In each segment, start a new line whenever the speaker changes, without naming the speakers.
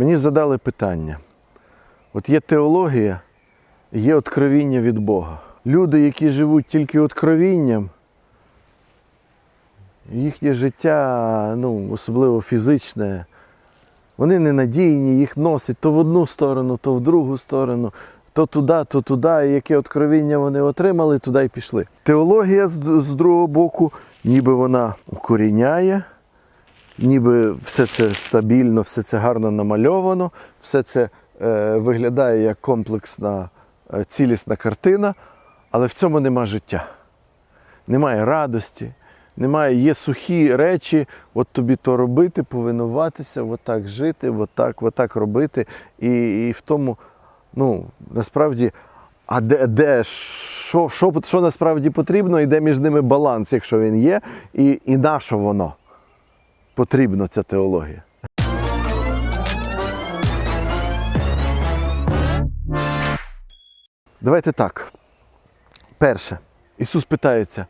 Мені задали питання. От є теологія, є откровіння від Бога. Люди, які живуть тільки откровінням, їхнє життя, ну, особливо фізичне, вони ненадійні, їх носять то в одну сторону, то в другу сторону, то туди, то туди. І яке откровіння вони отримали, туди й пішли. Теологія з другого боку, ніби вона укоріняє, ніби все це стабільно, все це гарно намальовано, все це е, виглядає як комплексна, е, цілісна картина, але в цьому нема життя. Немає радості, немає, є сухі речі, от тобі то робити, повинуватися, отак жити, отак, отак робити. І, і в тому, ну, насправді, а де, де що, що, що насправді потрібно, і де між ними баланс, якщо він є, і, і на що воно потрібно, ця теологія. Давайте так. Перше, Ісус питається,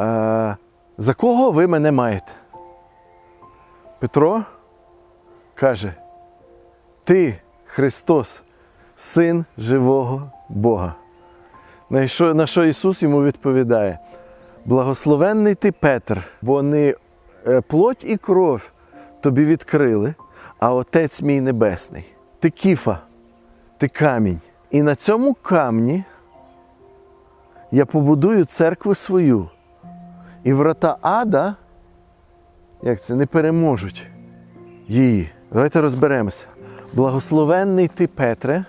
е, за кого ви мене маєте? Петро каже, Ти, Христос, Син живого Бога. На що, Ісус йому відповідає? Благословенний ти Петр, бо не плоть і кров тобі відкрили, а Отець мій Небесний. Ти кіфа, ти камінь. І на цьому камні я побудую церкву свою. І врата ада, як це, не переможуть її. Давайте розберемося. Благословенний ти Петре,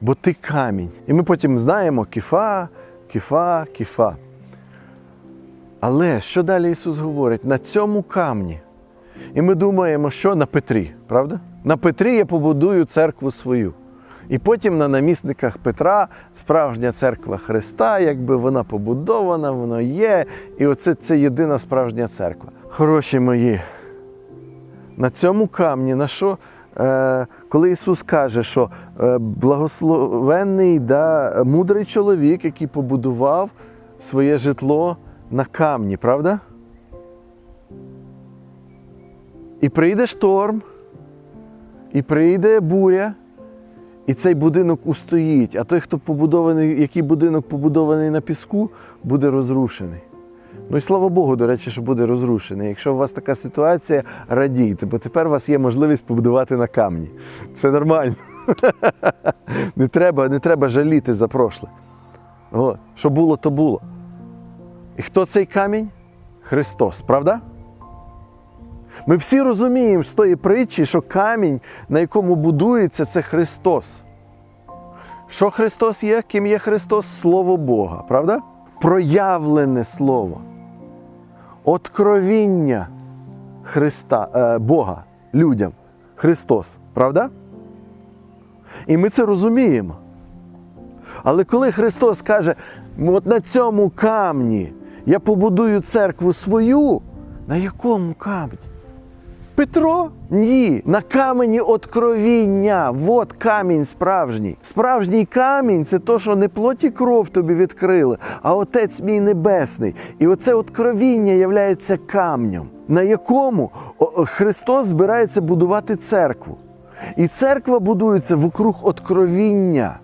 бо ти камінь. І ми потім знаємо кіфа, кіфа, кіфа. Але що далі Ісус говорить? На цьому камні. І ми думаємо, що на Петрі, правда? На Петрі я побудую церкву свою. І потім на намісниках Петра справжня церква Христа, якби вона побудована, воно є. І оце це єдина справжня церква. Хороші мої, на цьому камні, на що, е, коли Ісус каже, що е, благословенний да, мудрий чоловік, який побудував своє житло на камні, правда? І прийде шторм, і прийде буря, і цей будинок устоїть. А той, хто побудований, який будинок побудований на піску, буде розрушений. Ну і слава Богу, до речі, що буде розрушений. Якщо у вас така ситуація, радійте, бо тепер у вас є можливість побудувати на камні. Все нормально. Не треба, не треба жаліти за прошле. Що було, то було. І хто цей камінь? Христос, правда? Ми всі розуміємо з тої притчі, що камінь, на якому будується, це Христос. Що Христос є? Ким є Христос? Слово Бога, правда? Проявлене Слово. Откровіння Христа, е, Бога людям. Христос, правда? І ми це розуміємо. Але коли Христос каже, от на цьому камні я побудую церкву свою, на якому камні? Петро? Ні. На камені откровіння. Вот камінь справжній. Справжній камінь це то, що не плоті кров тобі відкрили, а Отець мій Небесний. І оце откровіння являється камнем, на якому Христос збирається будувати церкву. І церква будується вокруг откровіння.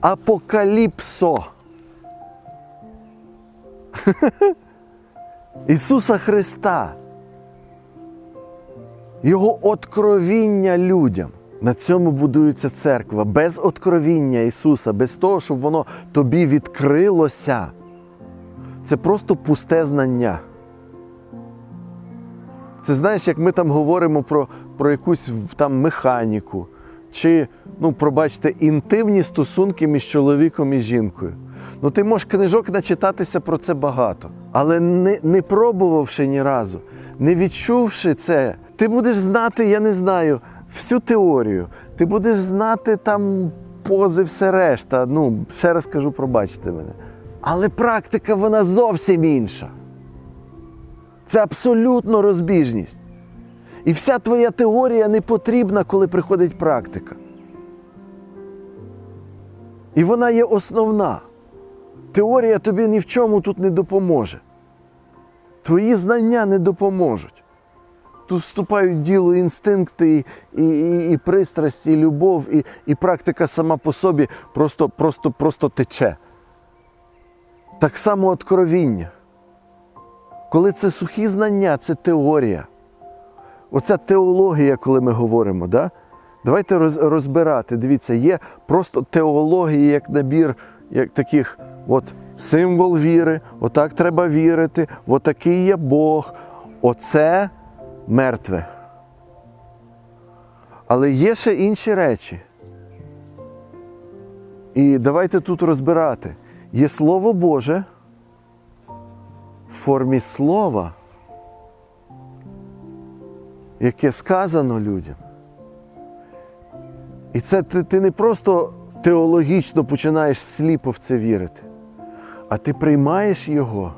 Апокаліпсо. Ісуса Христа. Його откровіння людям. На цьому будується церква. Без откровіння Ісуса, без того, щоб воно тобі відкрилося. Це просто пусте знання. Це знаєш, як ми там говоримо про, про якусь там механіку, чи, ну, пробачте, інтимні стосунки між чоловіком і жінкою. Ну, ти можеш книжок начитатися про це багато, але не, не пробувавши ні разу, не відчувши це, ти будеш знати, я не знаю, всю теорію. Ти будеш знати там пози, все решта. Ну, ще раз кажу, пробачте мене. Але практика вона зовсім інша. Це абсолютно розбіжність. І вся твоя теорія не потрібна, коли приходить практика. І вона є основна. Теорія тобі ні в чому тут не допоможе. Твої знання не допоможуть. тут вступають в діло інстинкти, і, і, і пристрасть, і любов, і, і практика сама по собі просто, просто, просто тече. Так само откровіння. Коли це сухі знання, це теорія. Оця теологія, коли ми говоримо, да? давайте розбирати. Дивіться, є просто теологія як набір як таких от символ віри, отак треба вірити, отакий є Бог. Оце мертве. Але є ще інші речі. І давайте тут розбирати. Є Слово Боже в формі слова, яке сказано людям. І це ти, ти не просто теологічно починаєш сліпо в це вірити, а ти приймаєш його,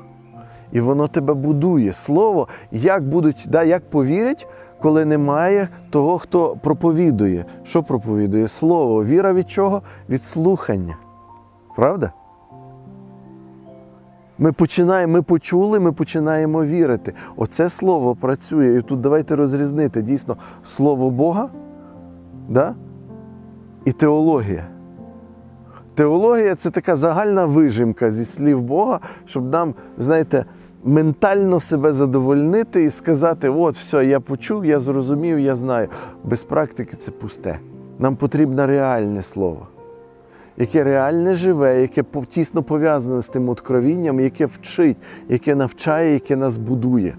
і воно тебе будує. Слово, як будуть, да, як повірять, коли немає того, хто проповідує. Що проповідує? Слово. Віра від чого? Від слухання. Правда? Ми починаємо, ми почули, ми починаємо вірити. Оце слово працює. І тут давайте розрізнити дійсно слово Бога да? і теологія. Теологія це така загальна вижимка зі слів Бога, щоб нам, знаєте, ментально себе задовольнити і сказати: от, все, я почув, я зрозумів, я знаю. Без практики це пусте. Нам потрібне реальне слово, яке реальне живе, яке тісно пов'язане з тим откровінням, яке вчить, яке навчає, яке нас будує.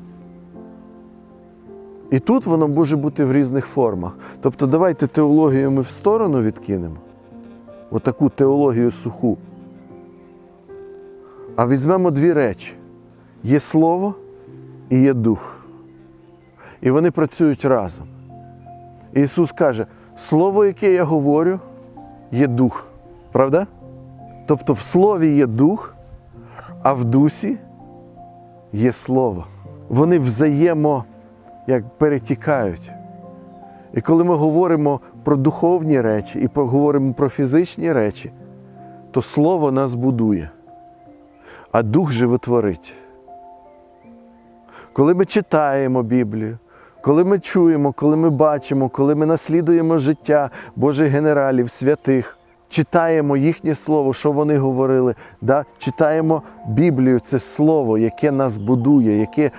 І тут воно може бути в різних формах. Тобто, давайте теологію ми в сторону відкинемо отаку теологію суху. А візьмемо дві речі: є слово і є дух. І вони працюють разом. Ісус каже: Слово, яке я говорю, є дух. Правда? Тобто в слові є дух, а в дусі є слово. Вони взаємо як перетікають. І коли ми говоримо про духовні речі і говоримо про фізичні речі, то слово нас будує, а дух животворить. Коли ми читаємо Біблію, коли ми чуємо, коли ми бачимо, коли ми наслідуємо життя Божих генералів, святих, читаємо їхнє слово, що вони говорили, да? читаємо Біблію, це слово, яке нас будує, яке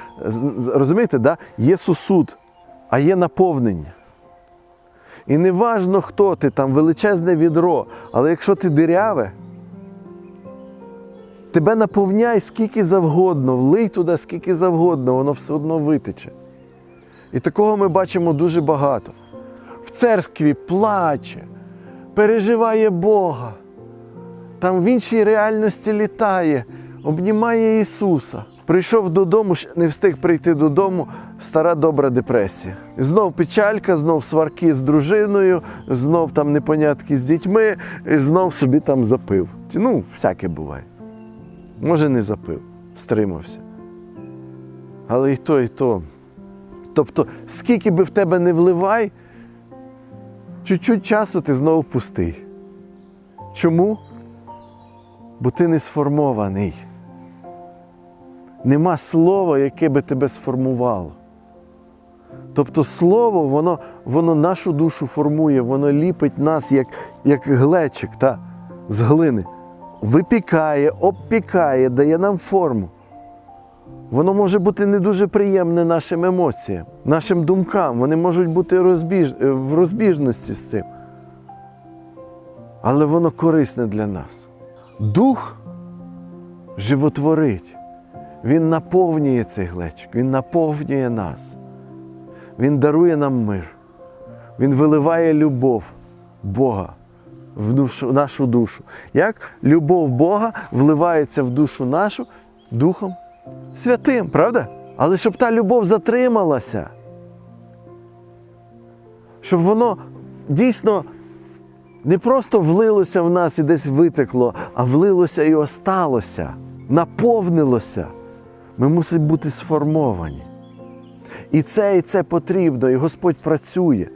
розумієте, да? є сусуд, а є наповнення. І не важно, хто ти, там величезне відро, але якщо ти диряве, тебе наповняй скільки завгодно, влий туди скільки завгодно, воно все одно витече. І такого ми бачимо дуже багато. В церкві плаче, переживає Бога, там в іншій реальності літає, обнімає Ісуса. Прийшов додому, не встиг прийти додому, стара добра депресія. Знов печалька, знов сварки з дружиною, знов там непонятки з дітьми, і знов собі там запив. Ну, всяке буває. Може, не запив, стримався. Але і то, і то. Тобто, скільки би в тебе не вливай, чуть-чуть часу ти знову пустий. Чому? Бо ти не сформований. Нема слова, яке би тебе сформувало. Тобто слово, воно, воно нашу душу формує, воно ліпить нас, як, як глечик та, з глини. Випікає, обпікає, дає нам форму. Воно може бути не дуже приємне нашим емоціям, нашим думкам. Вони можуть бути розбіж... е, в розбіжності з цим. Але воно корисне для нас. Дух животворить. Він наповнює цей глечик, він наповнює нас. Він дарує нам мир. Він виливає любов Бога в душу, нашу душу. Як любов Бога вливається в душу нашу Духом Святим, правда? Але щоб та любов затрималася, щоб воно дійсно не просто влилося в нас і десь витекло, а влилося і осталося, наповнилося. Ми мусимо бути сформовані. І це, і це потрібно, і Господь працює.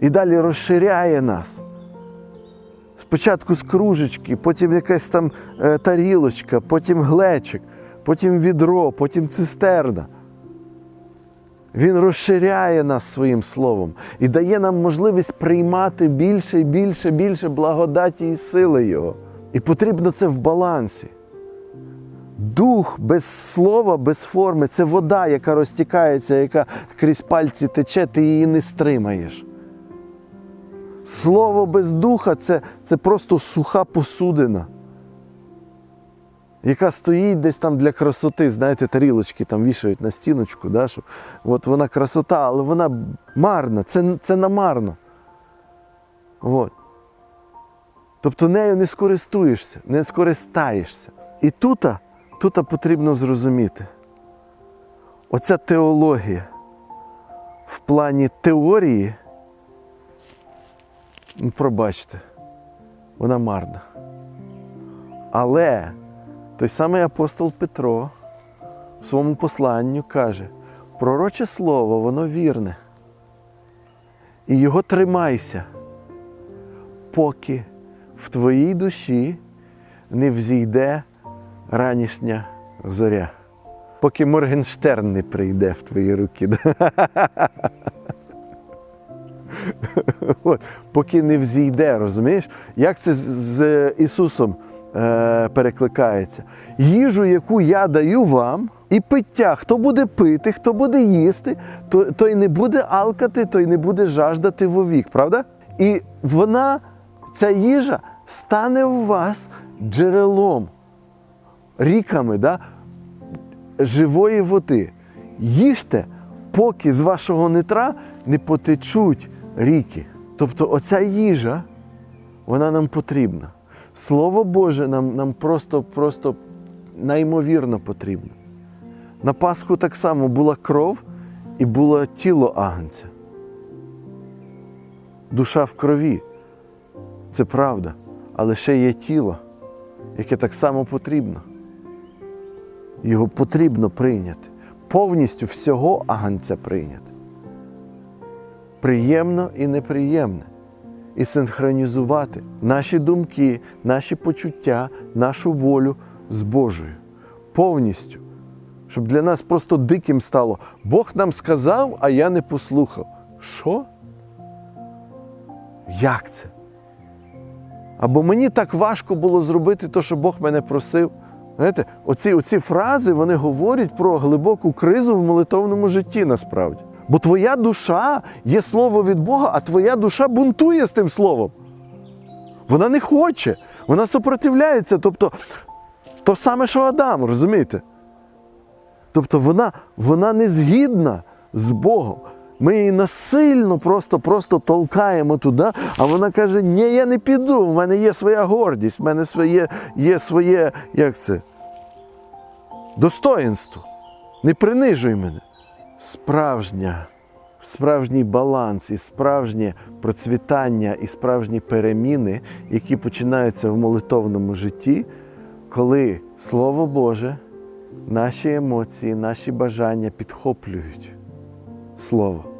І далі розширяє нас. Спочатку з кружечки, потім якась там е, тарілочка, потім глечик, потім відро, потім цистерна. Він розширяє нас своїм словом і дає нам можливість приймати більше і більше, більше благодаті і сили Його. І потрібно це в балансі. Дух без слова, без форми це вода, яка розтікається, яка крізь пальці тече, ти її не стримаєш. Слово без духа це, це просто суха посудина, яка стоїть десь там для красоти. Знаєте, тарілочки там вішають на стіночку, да, що от вона красота, але вона марна, це, це намарно. От. Тобто нею не скористуєшся, не скористаєшся. І тут, тут потрібно зрозуміти. Оця теологія в плані теорії, ну, пробачте, вона марна. Але той самий апостол Петро в своєму посланню каже, пророче слово, воно вірне. І його тримайся, поки в твоїй душі не взійде ранішня зоря. Поки Моргенштерн не прийде в твої руки. От, поки не взійде, розумієш? Як це з, Ісусом е, перекликається? Їжу, яку я даю вам, і пиття, хто буде пити, хто буде їсти, то, той не буде алкати, той не буде жаждати вовік, правда? І вона, ця їжа, стане у вас джерелом, ріками да, живої води. Їжте, поки з вашого нитра не потечуть ріки. Тобто оця їжа, вона нам потрібна. Слово Боже нам, нам просто, просто неймовірно потрібно. На Пасху так само була кров і було тіло агнця. Душа в крові. Це правда. Але ще є тіло, яке так само потрібно. Його потрібно прийняти. Повністю всього агнця прийняти. Приємно і неприємне. І синхронізувати наші думки, наші почуття, нашу волю з Божою. Повністю. Щоб для нас просто диким стало. Бог нам сказав, а я не послухав. Що? Як це? Або мені так важко було зробити те, що Бог мене просив. Знаєте, оці, оці фрази вони говорять про глибоку кризу в молитовному житті насправді. Бо твоя душа є слово від Бога, а твоя душа бунтує з тим словом. Вона не хоче, вона супротивляється. Тобто, то саме, що Адам, розумієте? Тобто вона, вона не згідна з Богом. Ми її насильно просто просто толкаємо туди, а вона каже: Ні, я не піду, в мене є своя гордість, в мене своє, є своє, як це? Достоїнство. Не принижуй мене. Справжня, справжній баланс і справжнє процвітання і справжні переміни, які починаються в молитовному житті, коли Слово Боже, наші емоції, наші бажання підхоплюють Слово.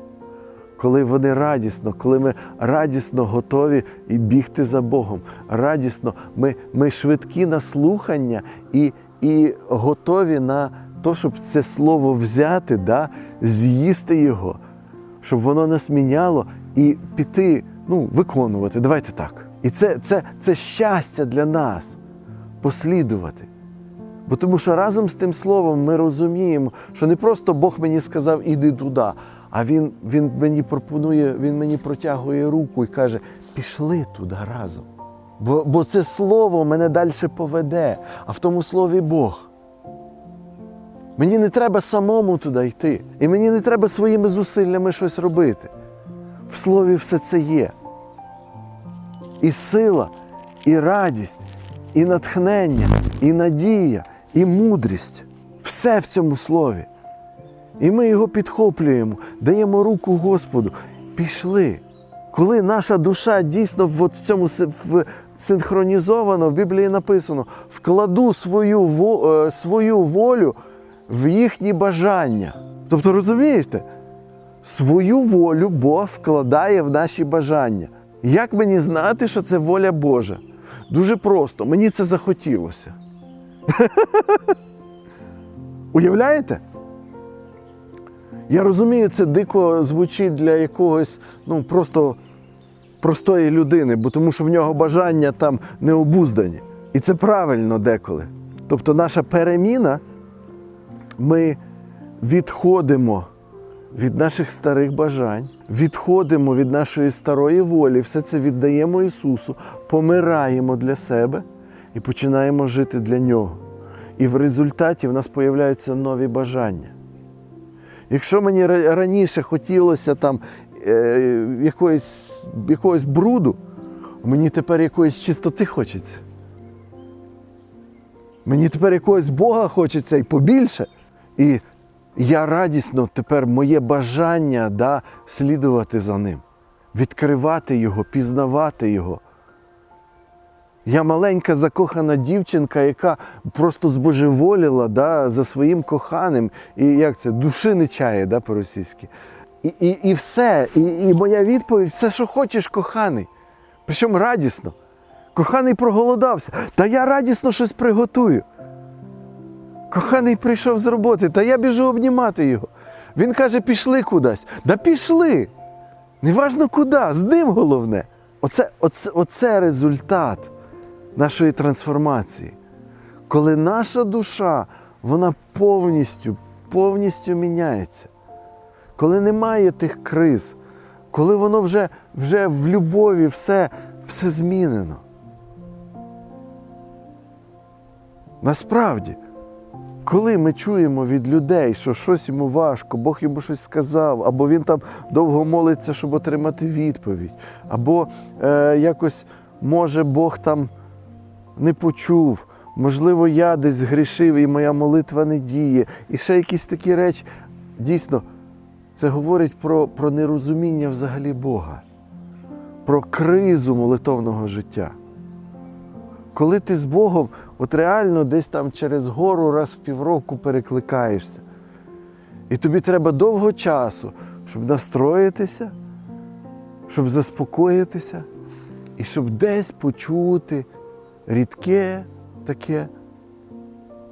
Коли вони радісно, коли ми радісно готові бігти за Богом, радісно, ми, ми швидкі на слухання і, і готові на те, щоб це слово взяти, да, з'їсти його, щоб воно нас міняло і піти, ну, виконувати. Давайте так. І це, це, це щастя для нас послідувати. Бо тому що разом з тим словом ми розуміємо, що не просто Бог мені сказав, іди туди, а Він, він мені пропонує, Він мені протягує руку і каже, пішли туди разом. Бо, бо це слово мене далі поведе, а в тому слові Бог. Мені не треба самому туди йти. І мені не треба своїми зусиллями щось робити. В слові все це є. І сила, і радість, і натхнення, і надія, і мудрість. Все в цьому слові. І ми його підхоплюємо, даємо руку Господу. Пішли. Коли наша душа дійсно от в цьому синхронізована, в Біблії написано, вкладу свою, во- е, свою волю в їхні бажання. Тобто, розумієте, свою волю Бог вкладає в наші бажання. Як мені знати, що це воля Божа? Дуже просто, мені це захотілося. Уявляєте? Я розумію, це дико звучить для якогось, ну просто простої людини, бо тому що в нього бажання там не обуздані. І це правильно деколи. Тобто наша переміна, ми відходимо від наших старих бажань, відходимо від нашої старої волі, все це віддаємо Ісусу, помираємо для себе і починаємо жити для Нього. І в результаті в нас появляються нові бажання. Якщо мені раніше хотілося там е, якоїсь, якогось бруду, мені тепер якоїсь чистоти хочеться. Мені тепер якогось Бога хочеться і побільше. І я радісно тепер моє бажання да, слідувати за ним, відкривати його, пізнавати його. Я маленька закохана дівчинка, яка просто збожеволіла да, за своїм коханим. І як це, душі не чає да, по-російськи. І, і, і все. І, і моя відповідь все, що хочеш, коханий. Причому радісно. Коханий проголодався. Та я радісно щось приготую. Коханий прийшов з роботи, та я біжу обнімати його. Він каже, пішли кудись. Да пішли. Неважно куди, з ним головне. Оце, оце, оце результат нашої трансформації. Коли наша душа, вона повністю, повністю міняється. Коли немає тих криз, коли воно вже, вже в любові все, все змінено. Насправді, коли ми чуємо від людей, що щось йому важко, Бог йому щось сказав, або він там довго молиться, щоб отримати відповідь, або е, якось може Бог там не почув, можливо, я десь згрішив і моя молитва не діє. І ще якісь такі речі. Дійсно, це говорить про, про нерозуміння взагалі Бога, про кризу молитовного життя. Коли ти з Богом, от реально десь там через гору раз в півроку перекликаєшся. І тобі треба довго часу, щоб настроїтися, щоб заспокоїтися, і щоб десь почути рідке таке,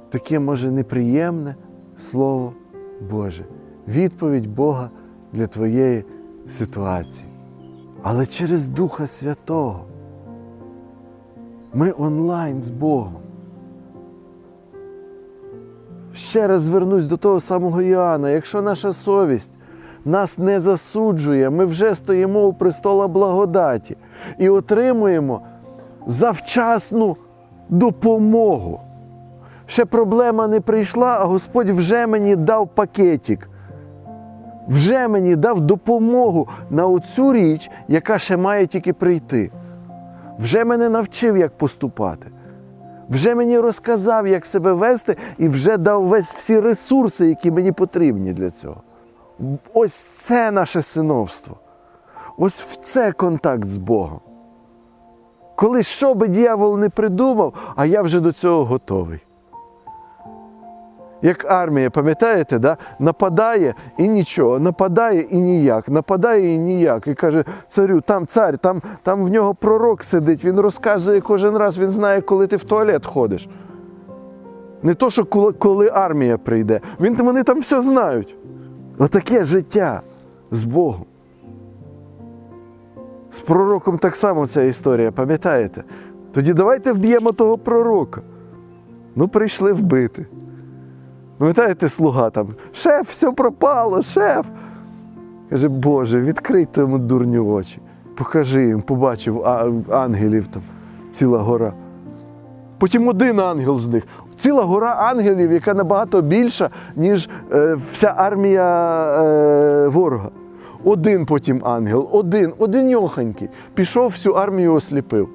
таке може неприємне Слово Боже, відповідь Бога для твоєї ситуації. Але через Духа Святого ми онлайн з Богом. Ще раз звернусь до того самого Іоанна. Якщо наша совість нас не засуджує, ми вже стоїмо у престола благодаті і отримуємо завчасну допомогу. Ще проблема не прийшла, а Господь вже мені дав пакетик. Вже мені дав допомогу на оцю річ, яка ще має тільки прийти. Вже мене навчив, як поступати. Вже мені розказав, як себе вести, і вже дав весь всі ресурси, які мені потрібні для цього. Ось це наше синовство. Ось в це контакт з Богом. Коли що би дьявол не придумав, а я вже до цього готовий. Як армія, пам'ятаєте, да? нападає і нічого, нападає і ніяк, нападає і ніяк. І каже, царю, там цар, там, там в нього пророк сидить, він розказує кожен раз, він знає, коли ти в туалет ходиш. Не то, що коли, коли армія прийде. Він, вони там все знають. Отаке життя з Богом. З пророком так само ця історія, пам'ятаєте? Тоді давайте вб'ємо того пророка. Ну, прийшли вбити. Пам'ятаєте, слуга там, шеф, все пропало, шеф. Каже, Боже, відкрий тому дурню очі. Покажи їм, побачив ангелів там, ціла гора. Потім один ангел з них. Ціла гора ангелів, яка набагато більша, ніж е, вся армія е, ворога. Один потім ангел, один, одиньохонький. Пішов всю армію осліпив.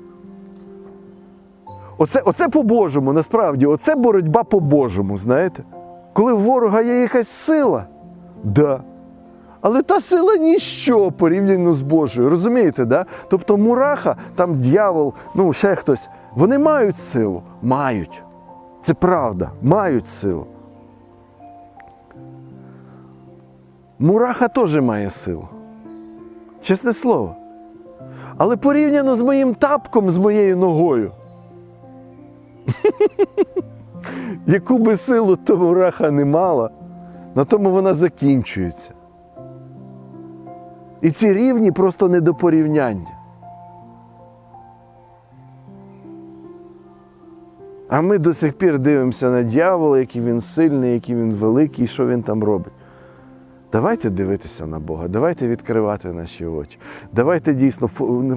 Оце, оце по-божому, насправді, оце боротьба по-божому, знаєте? Коли в ворога є якась сила, да. Але та сила ніщо порівняно з Божою. Розумієте, да? Тобто мураха, там дьявол, ну ще хтось, вони мають силу. Мають. Це правда, мають силу. Мураха теж має силу. Чесне слово. Але порівняно з моїм тапком, з моєю ногою. Яку би силу то мураха не мала, на тому вона закінчується. І ці рівні просто не до порівняння. А ми до сих пір дивимося на дьявола, який він сильний, який він великий, що він там робить. Давайте дивитися на Бога, давайте відкривати наші очі. Давайте дійсно,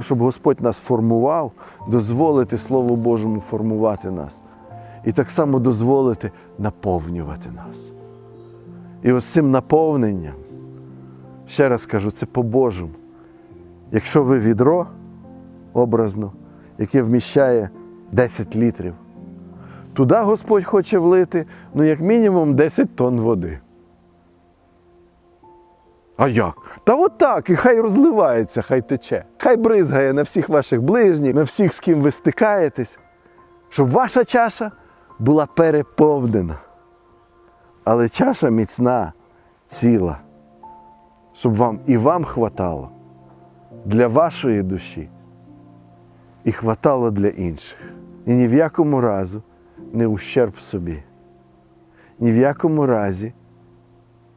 щоб Господь нас формував, дозволити Слову Божому формувати нас. І так само дозволити наповнювати нас. І ось цим наповненням, ще раз кажу, це по-божому. Якщо ви відро образно, яке вміщає 10 літрів, туди Господь хоче влити, ну, як мінімум 10 тонн води. А як? Та от так, і хай розливається, хай тече. Хай бризгає на всіх ваших ближніх, на всіх, з ким ви стикаєтесь, щоб ваша чаша була переповнена. Але чаша міцна, ціла, щоб вам і вам хватало для вашої душі і хватало для інших. І ні в якому разу не ущерб собі. Ні в якому разі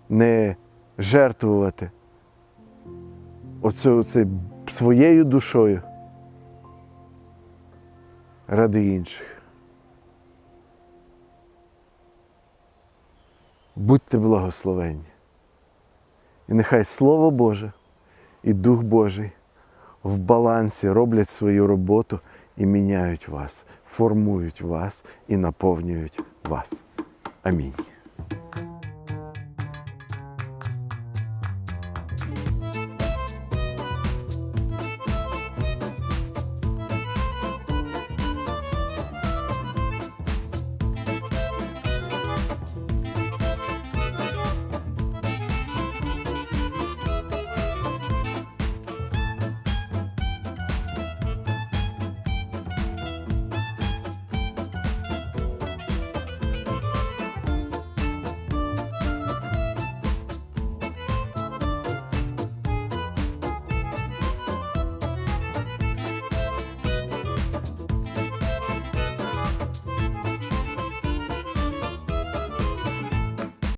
не жертвувати оце, оце своєю душою ради інших. Будьте благословенні. І нехай Слово Боже і Дух Божий в балансі роблять свою роботу і міняють вас, формують вас і наповнюють вас. Амінь.